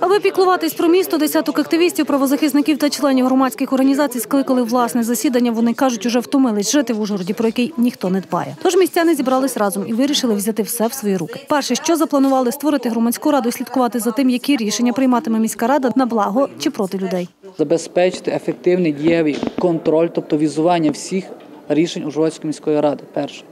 Аби піклуватись про місто, десяток активістів, правозахисників та членів громадських організацій скликали власне засідання. Вони кажуть, уже втомились жити в Ужгороді, про який ніхто не дбає. Тож містяни зібрались разом і вирішили взяти все в свої руки. Перше, що запланували створити громадську раду, і слідкувати за тим, які рішення прийматиме міська рада на благо чи проти людей. забезпечити ефективний дієвий контроль, тобто візування всіх рішень Ужгородської міської ради. Перше.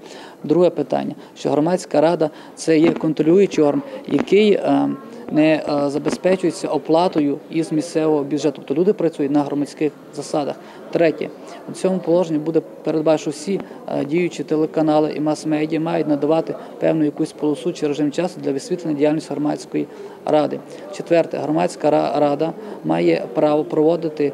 Друге питання, що громадська рада це є контролюючий орган, який е, не е, забезпечується оплатою із місцевого бюджету. Тобто люди працюють на громадських засадах. Третє, у цьому положенні буде передбачено, що всі е, діючі телеканали і мас-медіа мають надавати певну якусь полосу чи режим часу для висвітлення діяльності громадської ради. Четверте, громадська ра- рада має право проводити е,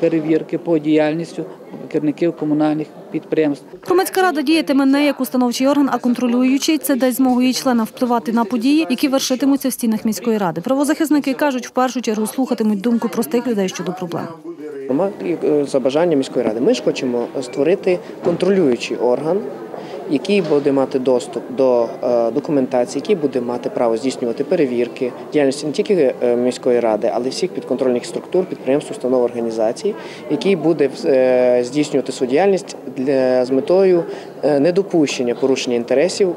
перевірки по діяльністю керівників комунальних підприємств. Громадська рада діятиме не як установчий орган, а контролюючий. Це дасть змогу її членам впливати на події, які вершитимуться в стінах міської ради. Правозахисники кажуть, в першу чергу слухатимуть думку простих людей щодо проблем. Ми, е, за бажанням міської ради. Ми ж хочемо створити контролюючий орган, який буде мати доступ до е, документації, який буде мати право здійснювати перевірки діяльності не тільки е, міської ради, але й всіх підконтрольних структур, підприємств, установ організацій, який буде е, здійснювати свою діяльність для з метою недопущення порушення інтересів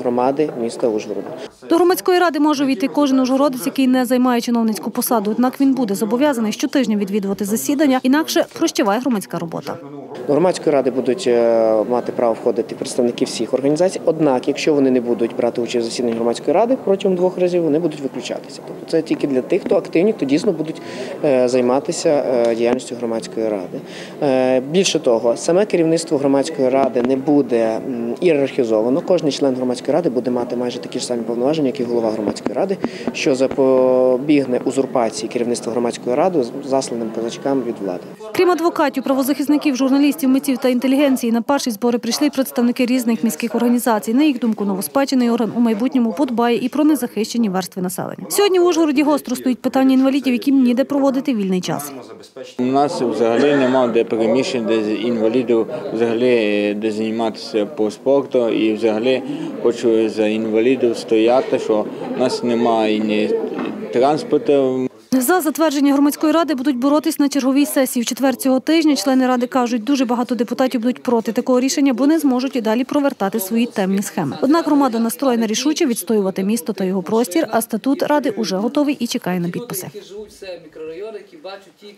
громади міста Ужгорода. До громадської ради може увійти кожен ужгородець, який не займає чиновницьку посаду. Однак він буде зобов'язаний щотижня відвідувати засідання, інакше прощаває громадська робота. До громадської ради будуть е, мати право входити представники всіх організацій. Однак, якщо вони не будуть брати участь в засіданні громадської ради протягом двох разів, вони будуть виключатися. Тобто це тільки для тих, хто активні, хто дійсно будуть е, займатися е, діяльністю громадської ради. Більше того, саме керівництво громадської ради не буде ієрархізовано. Кожен член громадської ради буде мати майже такі ж самі повноваження, як і голова громадської ради, що запобігне узурпації керівництва громадської ради засланим козачкам від влади. Крім адвокатів, правозахисників, журналістів, митців та інтелігенції, на перші збори прийшли представники різних міських організацій. На їх думку, новоспечений орган у майбутньому подбає і про незахищені верстви населення. Сьогодні в Ужгороді гостро стоїть питання інвалідів, яким ніде проводити вільний час. У нас взагалі немає де переміщень, де з інвалідів взагалі е, де займатися по спорту. І взагалі хочу за інвалідів стояти, що у нас немає ні транспорту, За затвердження громадської ради будуть боротись на черговій сесії. В четвер цього тижня члени ради кажуть, дуже багато депутатів будуть проти такого рішення, бо не зможуть і далі провертати свої темні схеми. Однак громада настроєна рішуче відстоювати місто та його простір, а статут ради уже готовий і чекає на підписи.